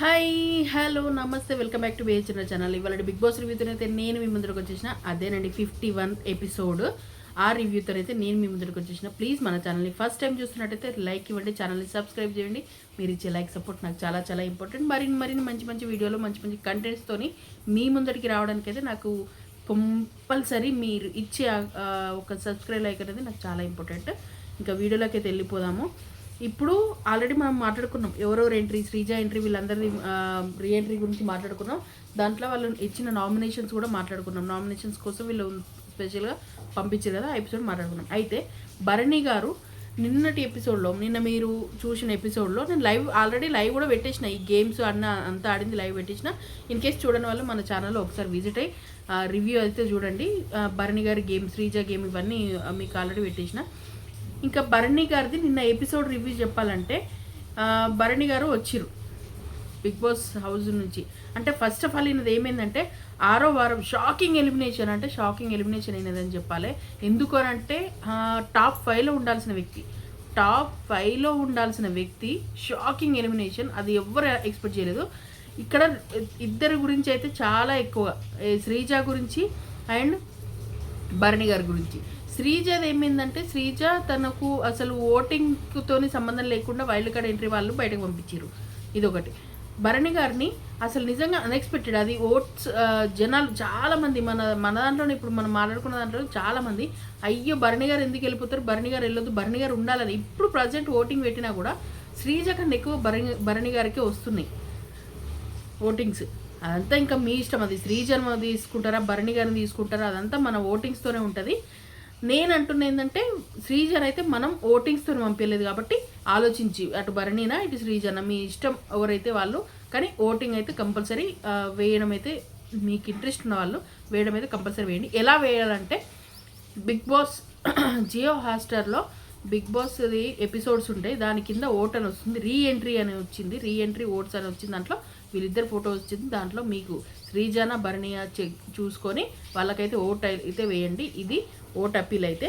Hi hello నమస్తే welcome back to వేచిన channel ఇవాళ బిగ్ బాస్ రివ్యూతో అయితే నేను మీ ముందరకు వచ్చేసిన అదేనండి ఫిఫ్టీ వన్ ఎపిసోడ్ ఆ రివ్యూతో అయితే నేను మీ ముందరకు వచ్చేసిన. ప్లీజ్ మన ఛానల్ని ఫస్ట్ టైం చూస్తున్నట్టయితే లైక్ ఇవ్వండి ఛానల్ని సబ్స్క్రైబ్ చేయండి. మీరు ఇచ్చే లైక్ సపోర్ట్ నాకు చాలా చాలా ఇంపార్టెంట్ మరిన్ని మరిన్ని మంచి మంచి వీడియోలు మంచి మంచి కంటెంట్స్తోని మీ ముందరికి రావడానికి అయితే నాకు కంపల్సరీ మీరు ఇచ్చే ఒక సబ్స్క్రైబ్ లైక్ అనేది నాకు చాలా ఇంపార్టెంట్ ఇంకా వీడియోలోకి అయితే వెళ్ళిపోదాము. ఇప్పుడు ఆల్రెడీ మనం మాట్లాడుకున్నాం. ఎవరెవరు ఎంట్రీ శ్రీజ ఎంట్రీ వీళ్ళందరి రీ ఎంట్రీ గురించి మాట్లాడుకున్నాం. దాంట్లో వాళ్ళు ఇచ్చిన నామినేషన్స్ కూడా మాట్లాడుకున్నాం. నామినేషన్స్ కోసం వీళ్ళు స్పెషల్గా పంపించారు కదా ఆ ఎపిసోడ్ మాట్లాడుకున్నాం. అయితే భరణి గారు నిన్నటి ఎపిసోడ్లో నిన్న మీరు చూసిన ఎపిసోడ్లో నేను లైవ్ ఆల్రెడీ లైవ్ కూడా పెట్టేసిన. ఈ గేమ్స్ అన్న అంతా ఆడింది లైవ్ పెట్టేసిన. ఇన్ కేస్ చూడని వాళ్ళు మన ఛానల్లో ఒకసారి విజిట్ అయ్యి రివ్యూ అయితే చూడండి. భరణి గారి గేమ్ శ్రీజ గేమ్ ఇవన్నీ మీకు ఆల్రెడీ పెట్టేసిన. ఇంకా భరణి గారిది నిన్న ఎపిసోడ్ రివ్యూ చెప్పాలంటే భరణి గారు వచ్చిర్రు బిగ్ బాస్ హౌస్ నుంచి. అంటే ఫస్ట్ ఆఫ్ ఆల్ ఈయనది ఏమైందంటే ఆరో వారం షాకింగ్ ఎలిమినేషన్ అంటే షాకింగ్ ఎలిమినేషన్ అయినదని చెప్పాలి. ఎందుకు అని అంటే టాప్ ఫైవ్లో ఉండాల్సిన వ్యక్తి. టాప్ ఫైవ్లో ఉండాల్సిన వ్యక్తి షాకింగ్ ఎలిమినేషన్ అది ఎవ్వరు ఎక్స్పెక్ట్ చేయలేదు. ఇక్కడ ఇద్దరి గురించి అయితే చాలా ఎక్కువ. శ్రీజ గురించి అండ్ భరణి గారి గురించి. శ్రీజది ఏమైందంటే శ్రీజ తనకు అసలు ఓటింగ్తోని సంబంధం లేకుండా వైల్డ్ కార్డ్ ఎంట్రీ వాళ్ళు బయటకు పంపించారు ఇదొకటి. భరణి గారిని అసలు నిజంగా అన్ఎక్స్పెక్టెడ్ అది ఓట్స్ జనాలు చాలామంది మన మన దాంట్లోనే ఇప్పుడు మనం మాట్లాడుకున్న దాంట్లో చాలామంది అయ్యో భరణి గారు ఎందుకు వెళ్ళిపోతారు? భరణి గారు వెళ్ళొద్దు భరణి గారు ఉండాలని ఇప్పుడు ప్రజెంట్ ఓటింగ్ పెట్టినా కూడా శ్రీజ కన్నా ఎక్కువ భరణి భరణి గారికి వస్తున్నాయి ఓటింగ్స్. అదంతా ఇంకా మీ ఇష్టం అది. శ్రీజన్మ తీసుకుంటారా భరణి గారిని తీసుకుంటారా అదంతా మన ఓటింగ్స్తోనే ఉంటుంది. నేను అంటున్న ఏంటంటే శ్రీజన్ అయితే మనం ఓటింగ్స్తో పంపించలేదు కాబట్టి ఆలోచించి అటు భరణినా ఇటు శ్రీజన మీ ఇష్టం ఎవరైతే వాళ్ళు కానీ ఓటింగ్ అయితే కంపల్సరీ వేయడం అయితే మీకు ఇంట్రెస్ట్ ఉన్న వాళ్ళు వేయడం అయితే కంపల్సరీ వేయండి. ఎలా వేయాలంటే బిగ్ బాస్ జియో హాస్టర్లో బిగ్ బాస్ది ఎపిసోడ్స్ ఉంటాయి. దాని కింద ఓట్ అని వస్తుంది రీ ఎంట్రీ అని వచ్చింది రీ ఎంట్రీ ఓట్స్ అని వచ్చింది. దాంట్లో వీళ్ళిద్దరు ఫోటో వచ్చింది. దాంట్లో మీకు శ్రీజాన భరణీయ చెక్ చూసుకొని వాళ్ళకైతే ఓట్ అయితే వేయండి. ఇది ఓట్ అప్పీల్ అయితే.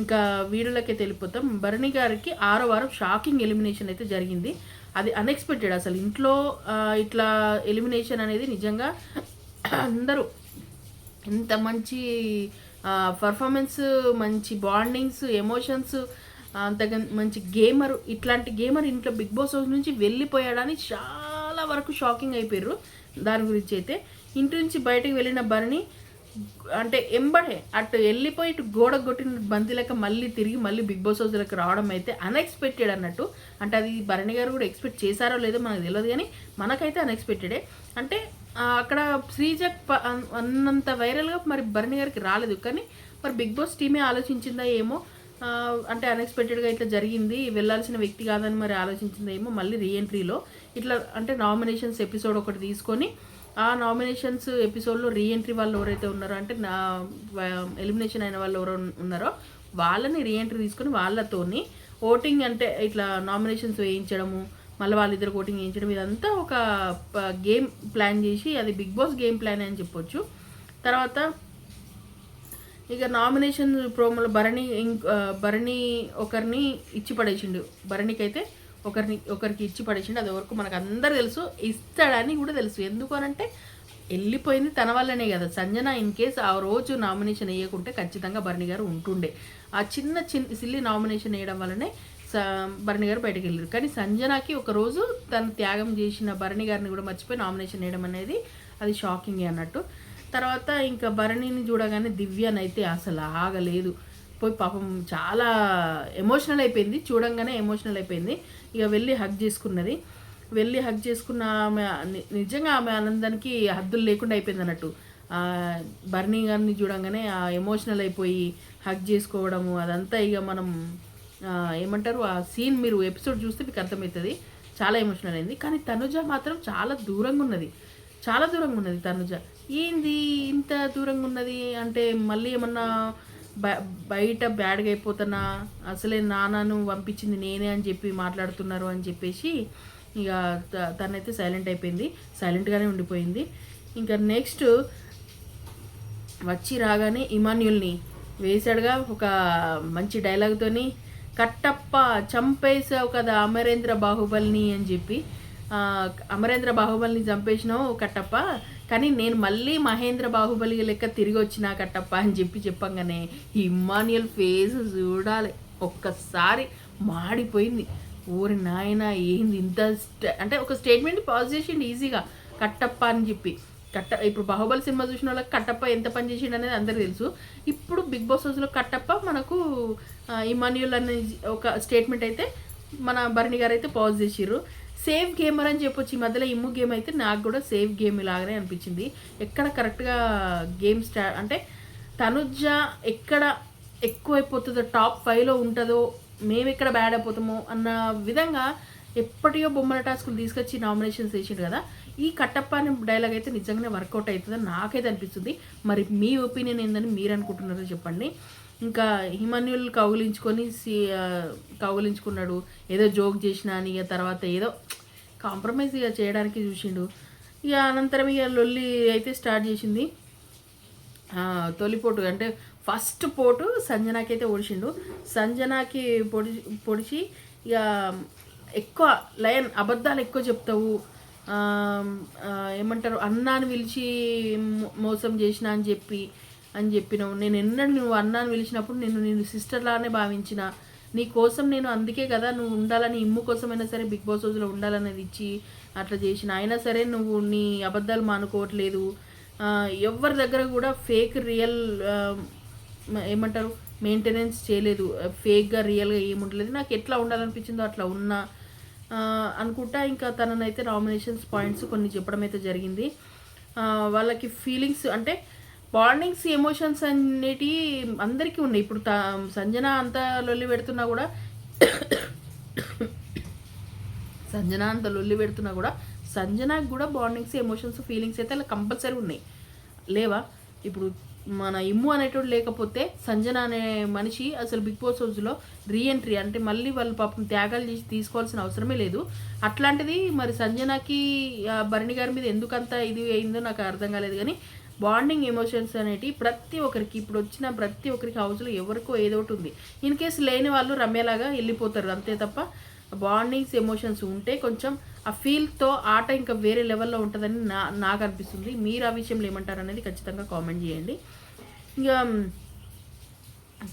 ఇంకా వీడియోలకి వెళ్ళిపోతాం. భరణి గారికి ఆరో వారం షాకింగ్ ఎలిమినేషన్ అయితే జరిగింది. అది అన్ఎక్స్పెక్టెడ్ అసలు. ఇంట్లో ఇట్లా ఎలిమినేషన్ అనేది నిజంగా అందరూ ఇంత మంచి పర్ఫార్మెన్స్ మంచి బాండింగ్స్ ఎమోషన్స్ అంతగా మంచి గేమర్ ఇట్లాంటి గేమర్ ఇంట్లో బిగ్ బాస్ హౌస్ నుంచి వెళ్ళిపోయాడని చాలా వరకు షాకింగ్ అయిపోయారు దాని గురించి అయితే. ఇంటి నుంచి బయటకు వెళ్ళిన భరణి అంటే ఎంబడే అటు వెళ్ళిపోయి ఇటు గోడ కొట్టిన బంతి లెక్క మళ్ళీ తిరిగి మళ్ళీ బిగ్ బాస్ హౌస్లోకి రావడం అయితే అన్ఎక్స్పెక్టెడ్ అన్నట్టు. అంటే అది భరణి గారు కూడా ఎక్స్పెక్ట్ చేశారో లేదో మనకు తెలియదు కానీ మనకైతే అన్ఎక్స్పెక్టెడే అంటే అక్కడ శ్రీజ అన్నంత వైరల్గా మరి భరణి గారికి రాలేదు. కానీ మరి బిగ్ బాస్ టీమే ఆలోచించిందా ఏమో? అంటే అన్ఎక్స్పెక్టెడ్గా ఇట్లా జరిగింది. వెళ్ళాల్సిన వ్యక్తి కాదని మరి ఆలోచించింది ఏమో మళ్ళీ రీఎంట్రీలో ఇట్లా అంటే నామినేషన్స్ ఎపిసోడ్ ఒకటి తీసుకొని ఆ నామినేషన్స్ ఎపిసోడ్లో రీఎంట్రీ వాళ్ళు ఎవరైతే ఉన్నారో అంటే నా ఎలిమినేషన్ అయిన వాళ్ళు ఎవరు ఉన్నారో వాళ్ళని రీఎంట్రీ తీసుకొని వాళ్ళతోని ఓటింగ్ అంటే ఇట్లా నామినేషన్స్ వేయించడము మళ్ళీ వాళ్ళిద్దరు ఓటింగ్ వేయించడం ఇదంతా ఒక గేమ్ ప్లాన్ చేసి అది బిగ్ బాస్ గేమ్ ప్లాన్ అని చెప్పొచ్చు. తర్వాత ఇక నామినేషన్ ప్రోమోలో భరణి ఇంక్ భరణి ఒకరిని ఇచ్చి పడేసిండు. భరణికి అయితే ఒకరిని ఒకరికి ఇచ్చి పడేసిండు. అది వరకు మనకు అందరు తెలుసు. ఇస్తాడని కూడా తెలుసు. ఎందుకు అనంటే వెళ్ళిపోయింది తన వల్లనే కదా. సంజన ఇన్ కేస్ ఆ రోజు నామినేషన్ వేయకుంటే ఖచ్చితంగా భరణి గారు ఉంటుండే. ఆ చిన్న చిన్న సిల్లి నామినేషన్ వేయడం వల్లనే స భరణి గారు బయటకు వెళ్ళారు. కానీ సంజనాకి ఒకరోజు తను త్యాగం చేసిన భరణి గారిని కూడా మర్చిపోయి నామినేషన్ వేయడం అనేది అది షాకింగ్ అన్నట్టు. తర్వాత ఇంకా భరణిని చూడగానే దివ్యనైతే అసలు ఆగలేదు. పోయి పాపం చాలా ఎమోషనల్ అయిపోయింది. చూడంగానే ఎమోషనల్ అయిపోయింది. ఇక వెళ్ళి హగ్ చేసుకున్నది. వెళ్ళి హగ్ చేసుకున్న ఆమె నిజంగా ఆమె ఆనందానికి హద్దులు లేకుండా అయిపోయింది అన్నట్టు. బర్నీ గారిని చూడంగానే ఆ ఎమోషనల్ అయిపోయి హగ్ చేసుకోవడము అదంతా ఇక మనం ఏమంటారు? ఆ సీన్ మీరు ఎపిసోడ్ చూస్తే మీకు అర్థమవుతుంది. చాలా ఎమోషనల్ అయింది. కానీ తనుజ మాత్రం చాలా దూరంగా ఉన్నది. చాలా దూరంగా ఉన్నది తనుజ. ఏంది ఇంత దూరంగా ఉన్నది? అంటే మళ్ళీ ఏమన్నా బ- బయట బ్యాడ్గా అయిపోతున్నా అసలే నాన్నను పంపించింది నేనే అని చెప్పి మాట్లాడుతున్నారు అని చెప్పేసి ఇక త- తనైతే సైలెంట్ అయిపోయింది. సైలెంట్గానే ఉండిపోయింది. ఇంకా నెక్స్ట్ వచ్చి రాగానే ఇమాన్యుల్ని వేశాడుగా ఒక మంచి డైలాగ్తోని కట్టప్ప చంపేసావు కదా అమరేంద్ర బాహుబలిని అని చెప్పి అమరేంద్ర బాహుబలిని చంపేసినావు కట్టప్ప. కానీ నేను మళ్ళీ మహేంద్ర బాహుబలి లెక్క తిరిగి వచ్చినా కట్టప్ప అని చెప్పి చెప్పంగానే ఈ ఫేస్ చూడాలి. ఒక్కసారి మాడిపోయింది. ఊరి నాయన ఏంది ఇంత అంటే ఒక స్టేట్మెంట్ పాజ్ చేసిండు ఈజీగా. కట్టప్ప అని చెప్పి. కట్ట ఇప్పుడు బాహుబలి సినిమా చూసిన వాళ్ళకి కట్టప్ప ఎంత పని చేసిండు అనేది అందరికీ తెలుసు. ఇప్పుడు బిగ్ బాస్ హౌస్లో కట్టప్ప మనకు ఇమాన్యుల్ అనే ఒక స్టేట్మెంట్ అయితే మన భరణి గారు అయితే పాజ్ చేసిర్రు. సేఫ్ గేమర్ అని చెప్పొచ్చు. ఈ మధ్యలో ఇమ్ము గేమ్ అయితే నాకు కూడా సేఫ్ గేమ్ లాగానే అనిపించింది. ఎక్కడ కరెక్ట్గా గేమ్ స్టా అంటే తనుజ ఎక్కడ ఎక్కువైపోతుందో టాప్ ఫైవ్లో ఉంటుందో మేము ఎక్కడ బ్యాడ్ అయిపోతామో అన్న విధంగా ఎప్పటియో బొమ్మల టాస్కులు తీసుకొచ్చి నామినేషన్స్ వేసిండు కదా. ఈ కట్టప్ప అనే డైలాగ్ అయితే నిజంగానే వర్కౌట్ అవుతుందని నాకైతే అనిపిస్తుంది. మరి మీ ఒపీనియన్ ఏందని మీరు అనుకుంటున్నారో చెప్పండి. ఇంకా హిమన్యుల్ కౌగిలించుకొని సి- కౌగిలించుకున్నాడు. ఏదో జోక్ చేసిన అని ఇక తర్వాత ఏదో కాంప్రమైజ్ ఇక చేయడానికి చూసిండు. ఇక అనంతరం ఇక లొల్లి అయితే స్టార్ట్ చేసింది. తొలిపోటు తొలి పోటు అంటే ఫస్ట్ పోటు సంజనాకి అయితే పొడిచిండు సంజనాకి పొడి పొడిచి ఇక ఎక్కువ లయన్ అబద్ధాలు ఎక్కువ చెప్తావు. ఏమంటారు? అన్నాన్ని పిలిచి మోసం చేసిన అని చెప్పి అని చెప్పినావు. నేను ఎన్నడూ నువ్వు అన్నాను పిలిచినప్పుడు నేను నేను సిస్టర్లానే భావించిన. నీ కోసం నేను అందుకే కదా నువ్వు ఉండాలని ఇమ్ము కోసమైనా సరే బిగ్ బాస్ రోజులో ఉండాలనేది ఇచ్చి అట్లా చేసిన. అయినా సరే నువ్వు నీ అబద్ధాలు మానుకోవట్లేదు. ఎవరి దగ్గర కూడా ఫేక్ రియల్ ఏమంటారు? మెయింటెనెన్స్ చేయలేదు. ఫేక్గా రియల్గా ఏముండలేదు. నాకు ఎట్లా ఉండాలనిపించిందో అట్లా ఉన్నా అనుకుంటా. ఇంకా తననైతే నామినేషన్స్ పాయింట్స్ కొన్ని చెప్పడం అయితే జరిగింది వాళ్ళకి ఫీలింగ్స్ అంటే బాండింగ్స్ ఎమోషన్స్ అన్నిటి అందరికీ ఉన్నాయి. ఇప్పుడు తా సంజన అంత లొల్లి పెడుతున్నా కూడా సంజన అంత లొల్లి పెడుతున్నా కూడా సంజనకు కూడా బాండింగ్స్ ఎమోషన్స్ ఫీలింగ్స్ అయితే అలా కంపల్సరీ ఉన్నాయి. లేవా? ఇప్పుడు మన ఇమ్ము అనేటోడు లేకపోతే సంజన అనే మనిషి అసలు బిగ్ బాస్ హౌస్లో రీఎంట్రీ అంటే మళ్ళీ వాళ్ళు పాపం త్యాగాలు చేసి తీసుకోవాల్సిన అవసరమే లేదు. అట్లాంటిది మరి సంజనకి భరణి గారి మీద ఎందుకంత ఇది అయిందో నాకు అర్థం కాలేదు కానీ బాండింగ్ ఎమోషన్స్ అనేటివి ప్రతి ఒక్కరికి ఇప్పుడు వచ్చిన ప్రతి ఒక్కరికి హౌస్లో ఎవరికో ఏదో ఒకటి ఉంది. ఇన్ కేసు లేని వాళ్ళు రమ్యలాగా వెళ్ళిపోతారు అంతే తప్ప బాండింగ్స్ ఎమోషన్స్ ఉంటే కొంచెం ఆ ఫీల్తో ఆట ఇంకా వేరే లెవెల్లో ఉంటుందని నా నాకు అనిపిస్తుంది. మీరు ఆ విషయంలో ఏమంటారు అనేది ఖచ్చితంగా కామెంట్ చేయండి. ఇంకా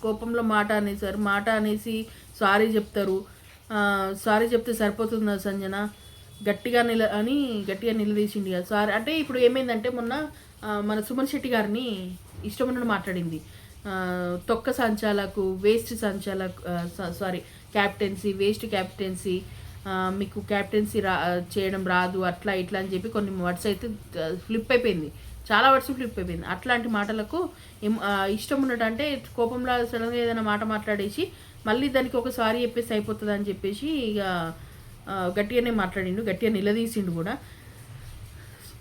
కోపంలో మాట అనేసారు. మాట అనేసి సారీ చెప్తారు. సారీ చెప్తే సరిపోతుందా సంజన? గట్టిగా నిల అని గట్టిగా నిలదీసింది కదా. సార్ అంటే ఇప్పుడు ఏమైందంటే మొన్న మన సుమన్ శెట్టి గారిని ఇష్టమన్నట్టు మాట్లాడింది. తొక్క సంచాలకు వేస్ట్ సంచాలకు సారీ క్యాప్టెన్సీ వేస్ట్ క్యాప్టెన్సీ మీకు క్యాప్టెన్సీ రా చేయడం రాదు అట్లా ఇట్లా అని చెప్పి కొన్ని వర్డ్స్ అయితే ఫ్లిప్ అయిపోయింది. చాలా వర్డ్స్ ఫ్లిప్ అయిపోయింది. అట్లాంటి మాటలకు ఇష్టం ఉన్నట్టు అంటే కోపంలో సడన్గా ఏదైనా మాట మాట్లాడేసి మళ్ళీ దానికి ఒక సారీ చెప్పేసి అయిపోతుంది అని చెప్పేసి ఇక గట్టిగానే మాట్లాడిండు గట్టిగా నిలదీసిండు కూడా.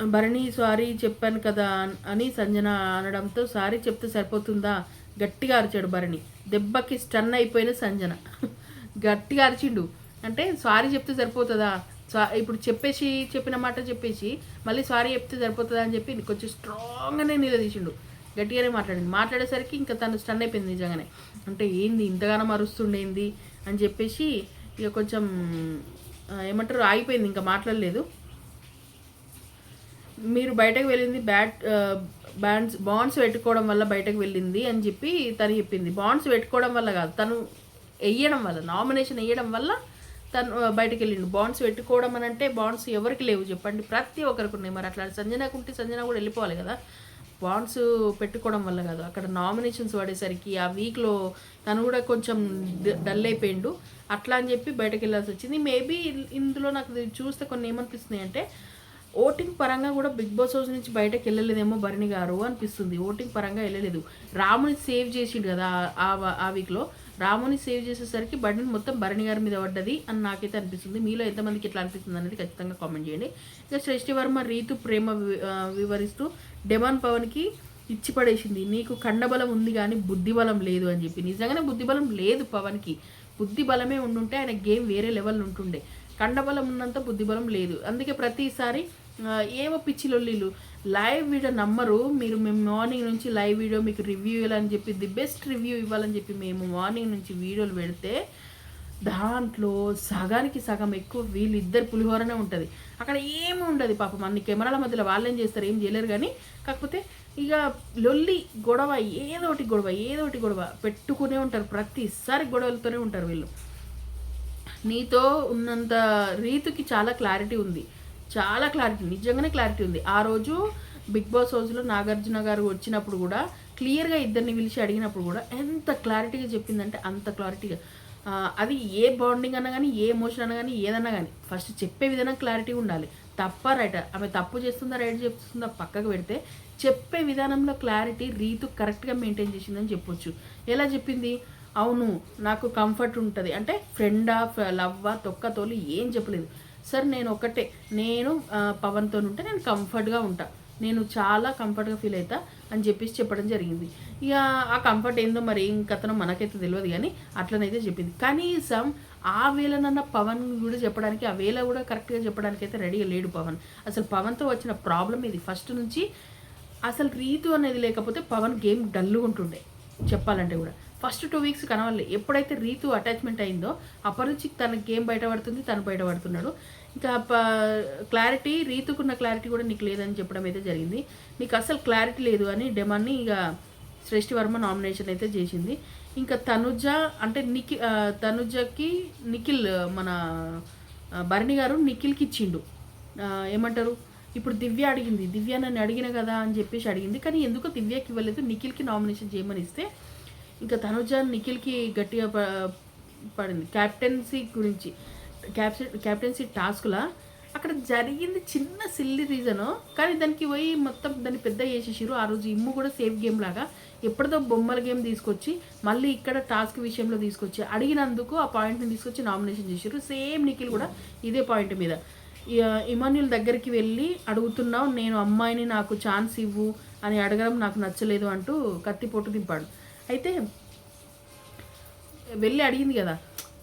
భరణి సారీ చెప్పాను కదా అని సంజన అనడంతో సారీ చెప్తే సరిపోతుందా? గట్టిగా అరిచాడు భరణి. దెబ్బకి స్టన్ అయిపోయిన సంజన. గట్టిగా అరిచిండు. అంటే సారీ చెప్తే సరిపోతుందా? సా- ఇప్పుడు చెప్పేసి చెప్పిన మాట చెప్పేసి మళ్ళీ సారీ చెప్తే సరిపోతుందా? అని చెప్పి కొంచెం స్ట్రాంగ్గానే నిలదీసిండు. గట్టిగానే మాట్లాడింది మాట్లాడేసరికి ఇంకా తను స్టన్ అయిపోయింది నిజంగానే. అంటే ఏంది ఇంతగానో మరుస్తుండేంది అని చెప్పేసి ఇక కొంచెం ఏమంటారు ఆగిపోయింది ఇంకా మాట్లాడలేదు. మీరు బయటకు వెళ్ళింది బ్యాట్ బాండ్స్ బాండ్స్ పెట్టుకోవడం వల్ల బయటకు వెళ్ళింది అని చెప్పి తను చెప్పింది. బాండ్స్ పెట్టుకోవడం వల్ల కాదు తను వేయడం వల్ల నామినేషన్ వేయడం వల్ల తను బయటకు వెళ్ళిండు. బాండ్స్ పెట్టుకోవడం అని అంటే బాండ్స్ ఎవరికి లేవు చెప్పండి. ప్రతి ఒక్కరికి ఉన్నాయి. మరి అట్లా సంజనకు ఉంటే సంజన కూడా వెళ్ళిపోవాలి కదా. బాండ్స్ పెట్టుకోవడం వల్ల కాదు. అక్కడ నామినేషన్స్ పడేసరికి ఆ వీక్లో తను కూడా కొంచెం డల్ అయిపోయిండు. అట్లా అని చెప్పి బయటకు వెళ్ళాల్సి వచ్చింది. మేబీ ఇందులో నాకు చూస్తే కొన్ని ఏమనిపిస్తున్నాయి అంటే ఓటింగ్ పరంగా కూడా బిగ్ బాస్ హౌస్ నుంచి బయటకు వెళ్ళలేదేమో భరణి గారు అనిపిస్తుంది. ఓటింగ్ పరంగా వెళ్ళలేదు. రాముని సేవ్ చేసిండు కదా ఆ- ఆ వీక్లో. రాముని సేవ్ చేసేసరికి బండిని మొత్తం భరణి గారి మీద పడ్డది అని నాకైతే అనిపిస్తుంది. మీలో ఎంతమందికి ఇట్లా అనిపిస్తుంది అనేది ఖచ్చితంగా కామెంట్ చేయండి. ఇక శ్రేష్ఠి వర్మ రీతు ప్రేమ వివరిస్తూ డెమాన్ పవన్కి ఇచ్చి పడేసింది నీకు కండబలం ఉంది కానీ బుద్ధిబలం లేదు అని చెప్పి. నిజంగానే బుద్ధిబలం లేదు పవన్కి. బుద్ధి బలమే ఉండుంటే ఆయన గేమ్ వేరే లెవెల్ ఉంటుండే. కండబలం ఉన్నంత బుద్ధిబలం లేదు. అందుకే ప్రతిసారి ఏవో పిచ్చి లొల్లీలు. లైవ్ వీడియో నమ్మరు. మీరు మేము మార్నింగ్ నుంచి లైవ్ వీడియో మీకు రివ్యూ ఇవ్వాలని చెప్పి ది బెస్ట్ రివ్యూ ఇవ్వాలని చెప్పి మేము మార్నింగ్ నుంచి వీడియోలు పెడితే దాంట్లో సగానికి సగం ఎక్కువ వీళ్ళిద్దరు పులిహోరనే ఉంటుంది. అక్కడ ఏమి ఉండదు పాపం. అన్ని కెమెరాల మధ్యలో వాళ్ళేం చేస్తారు ఏం చేయలేరు కానీ కాకపోతే ఇక లొల్లి గొడవ ఏదో ఒకటి గొడవ ఏదో ఒకటి గొడవ పెట్టుకునే ఉంటారు. ప్రతిసారి గొడవలతోనే ఉంటారు వీళ్ళు. నీతో ఉన్నంత రీతికి చాలా క్లారిటీ ఉంది. చాలా క్లారిటీ నిజంగానే క్లారిటీ ఉంది. ఆ రోజు బిగ్ బాస్ హౌస్లో నాగార్జున గారు వచ్చినప్పుడు కూడా క్లియర్గా ఇద్దరిని పిలిచి అడిగినప్పుడు కూడా ఎంత క్లారిటీగా చెప్పిందంటే అంత క్లారిటీగా అది ఏ బాండింగ్ అన్నా కానీ ఏ ఎమోషన్ అన్నా కానీ ఏదన్నా కానీ ఫస్ట్ చెప్పే విధానం క్లారిటీ ఉండాలి. తప్ప రైట్ ఆమె తప్పు చేస్తుందా రైట్ చేస్తుందా పక్కకు పెడితే చెప్పే విధానంలో క్లారిటీ రీతు కరెక్ట్గా మెయింటైన్ చేసిందని చెప్పొచ్చు. ఎలా చెప్పింది? అవును నాకు కంఫర్ట్ ఉంటుంది. అంటే ఫ్రెండా లవ్వా తొక్క తోలు ఏం చెప్పలేదు. సార్ నేను ఒకటే. నేను పవన్తో ఉంటే నేను కంఫర్ట్గా ఉంటా. నేను చాలా కంఫర్ట్గా ఫీల్ అవుతా అని చెప్పేసి చెప్పడం జరిగింది. ఇక ఆ కంఫర్ట్ ఏందో మరి ఏం కథనో మనకైతే తెలియదు కానీ అట్లనైతే చెప్పింది. కనీసం ఆ వేళనన్న పవన్ కూడా చెప్పడానికి ఆ వేళ కూడా కరెక్ట్గా చెప్పడానికి అయితే రెడీగా లేడు పవన్. అసలు పవన్తో వచ్చిన ప్రాబ్లం ఇది. ఫస్ట్ నుంచి అసలు రీతు అనేది లేకపోతే పవన్ గేమ్ డల్లుగా ఉంటుండే. చెప్పాలంటే కూడా. ఫస్ట్ టూ వీక్స్ కనవాలి. ఎప్పుడైతే రీతు అటాచ్మెంట్ అయిందో అప్పటి నుంచి తన గేమ్ బయటపడుతుంది? తను బయటపడుతున్నాడు. ఇంకా క్లారిటీ రీతుకున్న క్లారిటీ కూడా నీకు లేదని చెప్పడం అయితే జరిగింది. నీకు అసలు క్లారిటీ లేదు అని డెమాన్ని ఇక శ్రేష్ఠి వర్మ నామినేషన్ అయితే చేసింది. ఇంకా తనుజ అంటే నిఖిల్ తనుజకి నిఖిల్ మన భరణి గారు నిఖిల్కి ఇచ్చిండు. ఏమంటారు? ఇప్పుడు దివ్య అడిగింది. దివ్య నన్ను అడిగిన కదా అని చెప్పేసి అడిగింది. కానీ ఎందుకో దివ్యకి ఇవ్వలేదు. నిఖిల్కి నామినేషన్ చేయమని ఇస్తే ఇంకా తనుజ నిఖిల్కి గట్టిగా ప- పడింది. క్యాప్టెన్సీ గురించి. క్యాప్టెన్ క్యాప్టెన్సీ టాస్క్లా అక్కడ జరిగింది చిన్న సిల్లి రీజను. కానీ దానికి పోయి మొత్తం దాన్ని పెద్ద చేసేసారు ఆ రోజు ఇమ్ము కూడా సేఫ్ గేమ్ లాగా ఎప్పటిదో బొమ్మల గేమ్ తీసుకొచ్చి మళ్ళీ ఇక్కడ టాస్క్ విషయంలో తీసుకొచ్చి అడిగినందుకు ఆ పాయింట్ని తీసుకొచ్చి నామినేషన్ చేశారు సేమ్ నిఖిల్ కూడా ఇదే పాయింట్ మీద. ఇమాన్యుల్ దగ్గరికి వెళ్ళి అడుగుతున్నావు నేను అమ్మాయిని నాకు ఛాన్స్ ఇవ్వు అని అడగడం నాకు నచ్చలేదు అంటూ కత్తి పొట్టు దింపాడు. అయితే వెళ్ళి అడిగింది కదా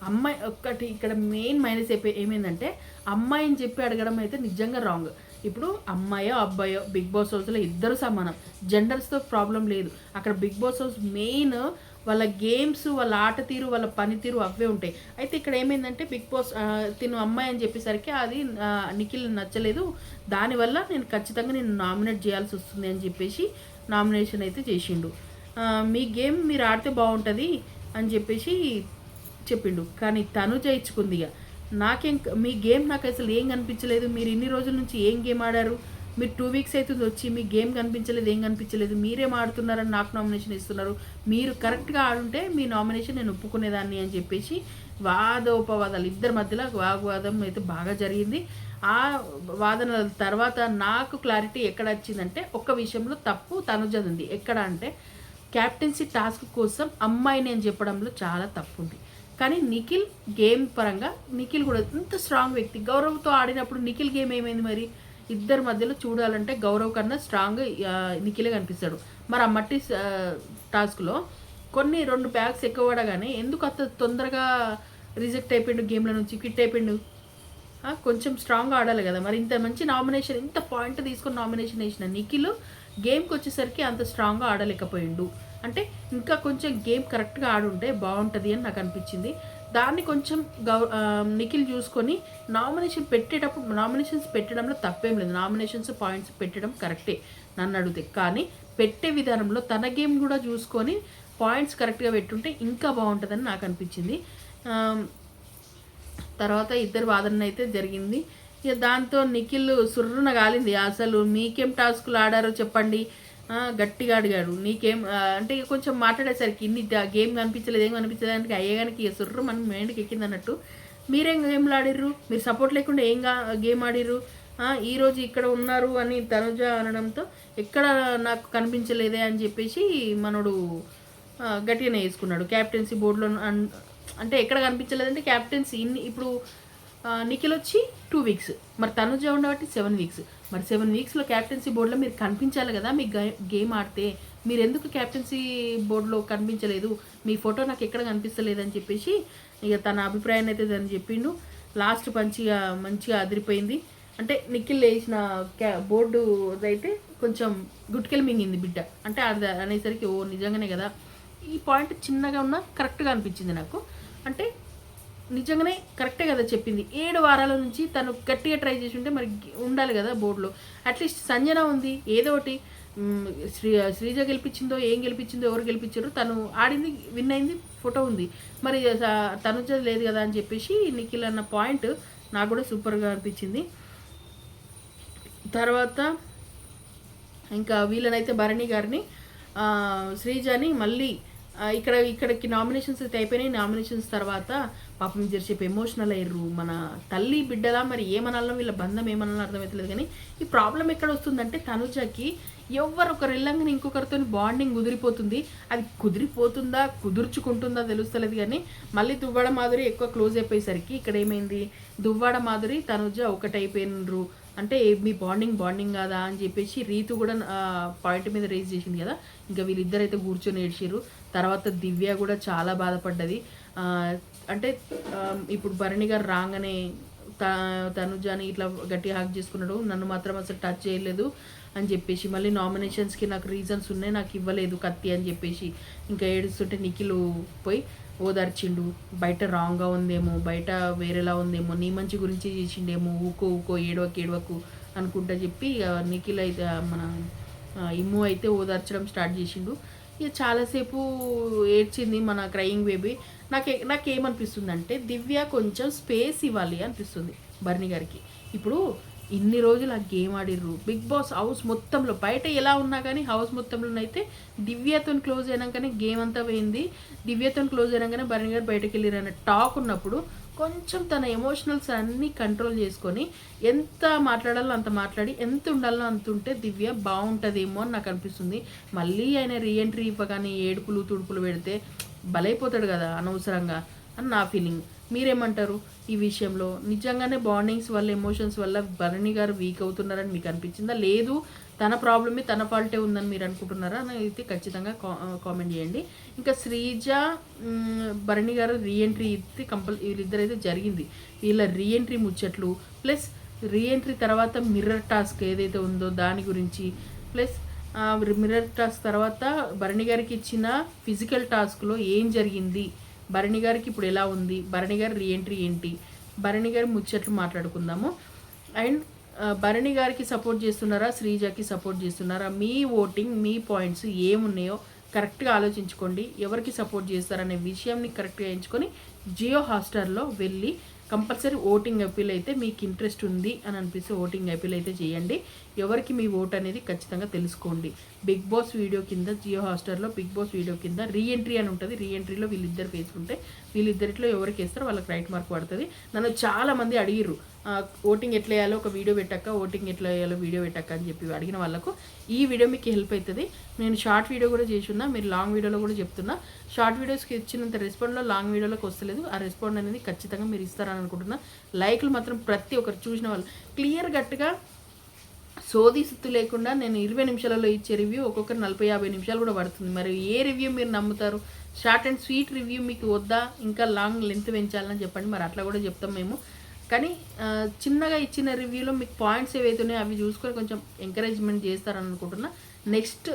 అమ్మాయి ఒక్కటి ఇక్కడ మెయిన్ మైనస్ అయిపోయి ఏమైందంటే అమ్మాయిని చెప్పి అడగడం అయితే నిజంగా రాంగ్ ఇప్పుడు అమ్మాయో అబ్బాయో బిగ్ బాస్ హౌస్లో ఇద్దరు సమానం. జెండర్స్తో ప్రాబ్లం లేదు. అక్కడ బిగ్ బాస్ హౌస్ మెయిన్ వాళ్ళ గేమ్స్ వాళ్ళ ఆట తీరు వాళ్ళ పనితీరు అవే ఉంటాయి. అయితే ఇక్కడ ఏమైందంటే బిగ్ బాస్ తిను అమ్మాయి అని చెప్పేసరికి అది నిఖిల్ నచ్చలేదు. దానివల్ల నేను ఖచ్చితంగా నేను నామినేట్ చేయాల్సి వస్తుంది అని చెప్పేసి నామినేషన్ అయితే చేసిండు. మీ గేమ్ మీరు ఆడితే బాగుంటుంది అని చెప్పేసి చెప్పిండు. కానీ తను జయించుకుంది ఇక. నాకేం మీ గేమ్ నాకు అసలు ఏం కనిపించలేదు. మీరు ఇన్ని రోజుల నుంచి ఏం గేమ్ ఆడారు? మీరు టూ వీక్స్ అవుతుంది వచ్చి మీ గేమ్ కనిపించలేదు ఏం కనిపించలేదు. మీరేం ఆడుతున్నారని నాకు నామినేషన్ ఇస్తున్నారు. మీరు కరెక్ట్గా ఆడుంటే మీ నామినేషన్ నేను ఒప్పుకునేదాన్ని అని చెప్పేసి వాదోపవాదాలు ఇద్దరి మధ్యలో వాగ్వాదం అయితే బాగా జరిగింది. ఆ వాదనల తర్వాత నాకు క్లారిటీ ఎక్కడ వచ్చిందంటే ఒక్క విషయంలో తప్పు తనుజది ఉంది. ఎక్కడ అంటే క్యాప్టెన్సీ టాస్క్ కోసం అమ్మాయిని అని చెప్పడంలో చాలా తప్పు ఉంది కానీ నిఖిల్ గేమ్ పరంగా నిఖిల్ కూడా ఇంత స్ట్రాంగ్ వ్యక్తి. గౌరవ్తో ఆడినప్పుడు నిఖిల్ గేమ్ ఏమైంది మరి? ఇద్దరి మధ్యలో చూడాలంటే గౌరవ్ కన్నా స్ట్రాంగ్ నిఖిలే కనిపిస్తాడు. మరి ఆ మట్టి టాస్క్లో కొన్ని రెండు బ్యాగ్స్ ఎక్కువ పడగానే ఎందుకు అంత తొందరగా రిజెక్ట్ అయిపోయిండు గేమ్ల నుంచి? క్విట్ అయిపోయిండు. కొంచెం స్ట్రాంగ్గా ఆడాలి కదా. మరి ఇంత మంచి నామినేషన్ ఇంత పాయింట్ తీసుకొని నామినేషన్ వేసిన నిఖిల్ గేమ్కి వచ్చేసరికి అంత స్ట్రాంగ్గా ఆడలేకపోయిండు. అంటే ఇంకా కొంచెం గేమ్ కరెక్ట్గా ఆడుంటే బాగుంటుంది అని నాకు అనిపించింది. దాన్ని కొంచెం గౌ నిఖిల్ చూసుకొని నామినేషన్ పెట్టేటప్పుడు నామినేషన్స్ పెట్టడంలో తప్పేం లేదు. నామినేషన్స్ పాయింట్స్ పెట్టడం కరెక్టే నన్ను అడిగితే. కానీ పెట్టే విధానంలో తన గేమ్ కూడా చూసుకొని పాయింట్స్ కరెక్ట్గా పెట్టుంటే ఇంకా బాగుంటుందని నాకు అనిపించింది. తర్వాత ఇద్దరు వాదన అయితే జరిగింది. ఇక దాంతో నిఖిల్ సుర్రున కాలింది. అసలు మీకేం టాస్కులు ఆడారో చెప్పండి. గట్టిగా అడిగాడు. నీకేం అంటే కొంచెం మాట్లాడేసరికి ఇన్ని గేమ్ కనిపించలేదు ఏం కనిపించలేదు అంటే అయ్యేగానికి ఇక సుర్రు మన మైండ్కి ఎక్కింది అన్నట్టు. మీరేం గేమ్లు ఆడిర్రు? మీరు సపోర్ట్ లేకుండా ఏం గేమ్ ఆడిర్రు? ఈరోజు ఇక్కడ ఉన్నారు అని తనుజ అనడంతో ఎక్కడ నాకు కనిపించలేదే అని చెప్పేసి మనోడు గట్టిగానే వేసుకున్నాడు. క్యాప్టెన్సీ బోర్డులో అంటే ఎక్కడ కనిపించలేదంటే క్యాప్టెన్సీ ఇన్ని ఇప్పుడు నిఖిల్ వచ్చి టూ వీక్స్ మరి తనుజ ఉండబట్టి సెవెన్ వీక్స్ మరి సెవెన్ వీక్స్లో క్యాప్టెన్సీ బోర్డులో మీరు కనిపించాలి కదా మీ గేమ్ ఆడితే. మీరు ఎందుకు క్యాప్టెన్సీ బోర్డులో కనిపించలేదు? మీ ఫోటో నాకు ఎక్కడ కనిపిస్తలేదు అని చెప్పేసి ఇక తన అభిప్రాయాన్ని అయితే తను చెప్పిండు. లాస్ట్ మంచిగా మంచిగా అదిరిపోయింది. అంటే నిఖిల్ వేసిన క్యా బోర్డు అయితే కొంచెం గుట్కెలు మింగింది బిడ్డ. అంటే అది అనేసరికి ఓ నిజంగానే కదా. ఈ పాయింట్ చిన్నగా ఉన్నా కరెక్ట్గా అనిపించింది నాకు. అంటే నిజంగానే కరెక్టే కదా చెప్పింది. ఏడు వారాల నుంచి తను గట్టిగా ట్రై చేసి ఉంటే మరి ఉండాలి కదా బోర్డులో. అట్లీస్ట్ సంజన ఉంది ఏదో ఒకటి. శ్రీ శ్రీజ గెలిపించిందో ఏం గెలిపించిందో ఎవరు గెలిపించారో తను ఆడింది విన్ అయింది ఫోటో ఉంది. మరి తనుజ లేదు కదా అని చెప్పేసి నిఖిల్ అన్న పాయింట్ నాకు కూడా సూపర్గా అనిపించింది. తర్వాత ఇంకా వీళ్ళనైతే భరణి గారిని శ్రీజని శ్రీజాని మళ్ళీ ఇక్కడ ఇక్కడికి నామినేషన్స్ అయితే అయిపోయినాయి. నామినేషన్స్ తర్వాత పాపం జరిసేపు ఎమోషనల్ అయ్యారు. మన తల్లి బిడ్డలా మరి ఏమనాలో వీళ్ళ బంధం ఏమనాలో అర్థమవుతలేదు కానీ ఈ ప్రాబ్లం ఎక్కడ వస్తుందంటే తనుజకి ఎవరు ఒకరు వెళ్ళంగానే ఇంకొకరితో బాండింగ్ కుదిరిపోతుంది. అది కుదిరిపోతుందా కుదుర్చుకుంటుందా తెలుస్తలేదు కానీ మళ్ళీ దువ్వాడ మాధురి ఎక్కువ క్లోజ్ అయిపోయేసరికి ఇక్కడ ఏమైంది? దువ్వాడ మాధురి తనుజ ఒకటైపోయినరు. అంటే మీ బాండింగ్ బాండింగ్ కాదా అని చెప్పేసి రీతు కూడా పాయింట్ మీద రేజ్ చేసింది కదా. ఇంకా వీళ్ళిద్దరైతే కూర్చొని ఏడ్చిర్రు. తర్వాత దివ్య కూడా చాలా బాధపడ్డది. అంటే ఇప్పుడు భరణి గారు రాగానే త- తనుజాని ఇట్లా గట్టి హాక్ చేసుకున్నాడు. నన్ను మాత్రం అసలు టచ్ చేయలేదు. అని చెప్పేసి మళ్ళీ నామినేషన్స్కి నాకు రీజన్స్ ఉన్నాయి నాకు ఇవ్వలేదు కత్తి అని చెప్పేసి. ఇంకా ఏడుస్తుంటే నిఖిల్ పోయి ఓదార్చిండు బయట రాంగ్గా ఉందేమో బయట వేరేలా ఉందేమో నీ మంచి గురించి చేసిండేమో ఊకో ఊకో ఏడవకు ఏడవకు అనుకుంటా చెప్పి ఇక నిఖిల్ అయితే మన ఇమ్ము అయితే ఓదార్చడం స్టార్ట్ చేసిండు. ఇక చాలాసేపు ఏడ్చింది మన క్రయింగ్ బేబీ నాకే నాకేమనిపిస్తుంది అంటే దివ్య కొంచెం స్పేస్ ఇవ్వాలి అనిపిస్తుంది బర్ని గారికి. ఇప్పుడు ఇన్ని రోజులు ఆ గేమ్ ఆడిర్రు. బిగ్ బాస్ హౌస్ మొత్తంలో బయట ఎలా ఉన్నా కానీ హౌస్ మొత్తంలోనైతే దివ్యతో క్లోజ్ అయినాకనే గేమ్ అంతా పోయింది. దివ్యతో క్లోజ్ అయినాకనే భరణి గారు బయటకు వెళ్ళిరు అనే టాక్ ఉన్నప్పుడు కొంచెం తన ఎమోషనల్స్ అన్నీ కంట్రోల్ చేసుకొని ఎంత మాట్లాడాలో అంత మాట్లాడి ఎంత ఉండాలో అంత ఉంటే దివ్య బాగుంటుందేమో అని నాకు అనిపిస్తుంది. మళ్ళీ ఆయన రీఎంట్రీ ఇవ్వగానే ఏడుపులు తుడుపులు పెడితే బలైపోతాడు కదా అనవసరంగా అని నా ఫీలింగ్ మీరేమంటారు ఈ విషయంలో? నిజంగానే బాండింగ్స్ వల్ల ఎమోషన్స్ వల్ల భరణి గారు వీక్ అవుతున్నారని మీకు అనిపించిందా? లేదు తన ప్రాబ్లమే తన ఫాల్టే ఉందని మీరు అనుకుంటున్నారా? అని అయితే ఖచ్చితంగా కామెంట్ చేయండి. ఇంకా శ్రీజ భరణి గారు రీఎంట్రీ అయితే కంపల్ వీళ్ళిద్దరైతే జరిగింది. వీళ్ళ రీఎంట్రీ ముచ్చట్లు ప్లస్ రీఎంట్రీ తర్వాత మిర్రర్ టాస్క్ ఏదైతే ఉందో దాని గురించి ప్లస్ మిర్రర్ టాస్క్ తర్వాత భరణి గారికి ఇచ్చిన ఫిజికల్ టాస్క్లో ఏం జరిగింది? భరణి గారికి ఇప్పుడు ఎలా ఉంది? భరణి గారి రీఎంట్రీ ఏంటి? భరణి గారి ముచ్చట్లు మాట్లాడుకుందాము. అండ్ భరణి గారికి సపోర్ట్ చేస్తున్నారా? శ్రీజకి సపోర్ట్ చేస్తున్నారా? మీ ఓటింగ్ మీ పాయింట్స్ ఏమున్నాయో కరెక్ట్గా ఆలోచించుకోండి. ఎవరికి సపోర్ట్ చేస్తారనే విషయాన్ని కరెక్ట్గా ఎంచుకొని జియో హాట్స్టార్లో వెళ్ళి కంపల్సరీ ఓటింగ్ అప్పీల్ అయితే మీకు ఇంట్రెస్ట్ ఉంది అని అనిపిస్తే ఓటింగ్ అప్పీల్ అయితే చేయండి. ఎవరికి మీ ఓట్ అనేది ఖచ్చితంగా తెలుసుకోండి. బిగ్ బాస్ వీడియో కింద జియో హాస్టర్లో బిగ్ బాస్ వీడియో కింద రీఎంట్రీ అని ఉంటుంది. రీఎంట్రీలో వీళ్ళిద్దరు ఫేస్ ఉంటే వీళ్ళిద్దరిలో ఎవరికి వేస్తారో వాళ్ళకి రైట్ మార్క్ పడుతుంది. నన్ను చాలా మంది అడిగిర్రు ఓటింగ్ ఎట్లా వేయాలో ఒక వీడియో పెట్టాక ఓటింగ్ ఎట్లా వేయాలో వీడియో పెట్టాక అని చెప్పి అడిగిన వాళ్ళకు ఈ వీడియో మీకు హెల్ప్ అవుతుంది నేను షార్ట్ వీడియో కూడా చేసి ఉన్నా మీరు లాంగ్ వీడియోలో కూడా చెప్తున్నా. షార్ట్ వీడియోస్కి ఇచ్చినంత రెస్పాండ్లో లాంగ్ వీడియోలోకి వస్తలేదు. ఆ రెస్పాండ్ అనేది ఖచ్చితంగా మీరు ఇస్తారని అనుకుంటున్నా. లైక్లు మాత్రం ప్రతి ఒక్కరు చూసిన వాళ్ళు. క్లియర్ గట్టుగా సోది సుత్తు లేకుండా నేను ఇరవై నిమిషాలలో ఇచ్చే రివ్యూ ఒక్కొక్కరు నలభై యాభై నిమిషాలు కూడా పడుతుంది. మరి ఏ రివ్యూ మీరు నమ్ముతారు? షార్ట్ అండ్ స్వీట్ రివ్యూ మీకు వద్దా? ఇంకా లాంగ్ లెంత్ పెంచాలని చెప్పండి. మరి అట్లా కూడా చెప్తాం మేము. కానీ చిన్నగా ఇచ్చిన రివ్యూలో మీకు పాయింట్స్ ఏవైతే ఉన్నాయో అవి చూసుకొని కొంచెం ఎంకరేజ్మెంట్ చేస్తారని అనుకుంటున్నా నెక్స్ట్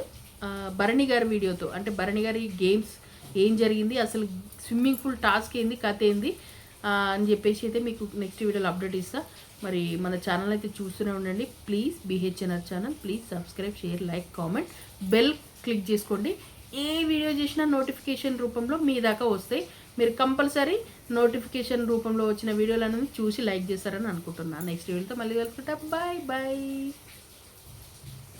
భరణి గారి వీడియోతో అంటే భరణి గారి గేమ్స్ ఏం జరిగింది అసలు స్విమ్మింగ్ పూల్ టాస్క్ ఏంది కథ ఏంది అని చెప్పేసి అయితే మీకు నెక్స్ట్ వీడియోలో అప్డేట్ ఇస్తా. మరి మన ఛానల్ అయితే చూస్తూనే ఉండండి. Please BHNR channel please subscribe share like comment bell click చేసుకోండి. ఏ వీడియో చేసినా నోటిఫికేషన్ రూపంలో మీ దాకా వస్తాయి. మీరు కంపల్సరీ నోటిఫికేషన్ రూపంలో వచ్చిన వీడియోలు అనేది చూసి లైక్ చేస్తారని అనుకుంటున్నాను. నెక్స్ట్ వీడియోతో మళ్ళీ కలుసుకుంటా. Bye bye.